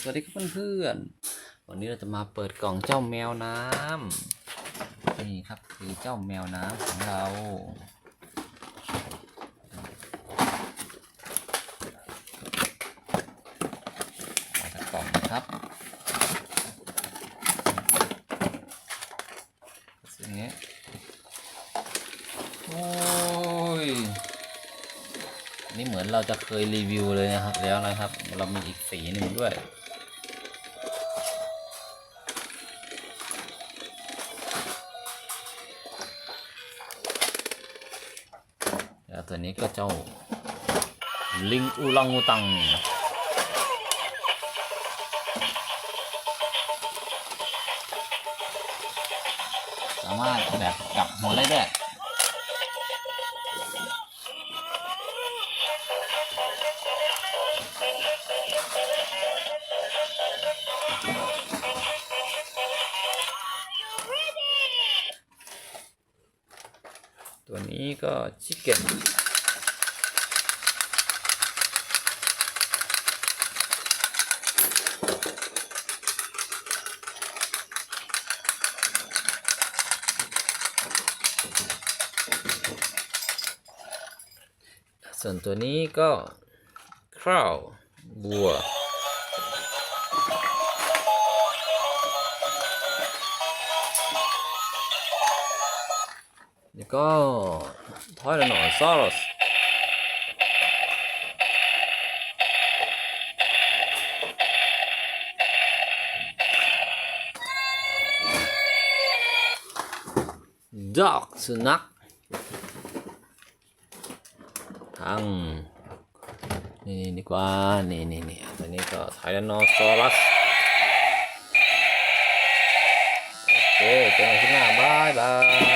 สวัสดีครับเพื่อนๆ วันนี้เราจะมาเปิดกล่องเจ้าแมวน้ำนี่ครับคือเจ้าแมวน้ำของเรา มาจากกล่องนะครับสิ่งนี้โอ้ย นี่เหมือนเราจะเคยรีวิวเลยนะครับ แล้วนะครับ เรามีอีกสีหนึ่งด้วย แล้วตัวนี้ก็เจ้าลิงอูลังอูตังสามารถแบบกลับหัวได้ด้วย ตัวนี้ก็ชิคเก้น ส่วนตัวนี้ก็ข้าวบัว แล้วก็ทอยละหน่อยซอรสด็อกสุนัข ทางนี่ดีกว่านี่นี่นี่ตัวนี้ก็ไทแรนโนซอรัสโอเคเจอกันที่หน้าบายบาย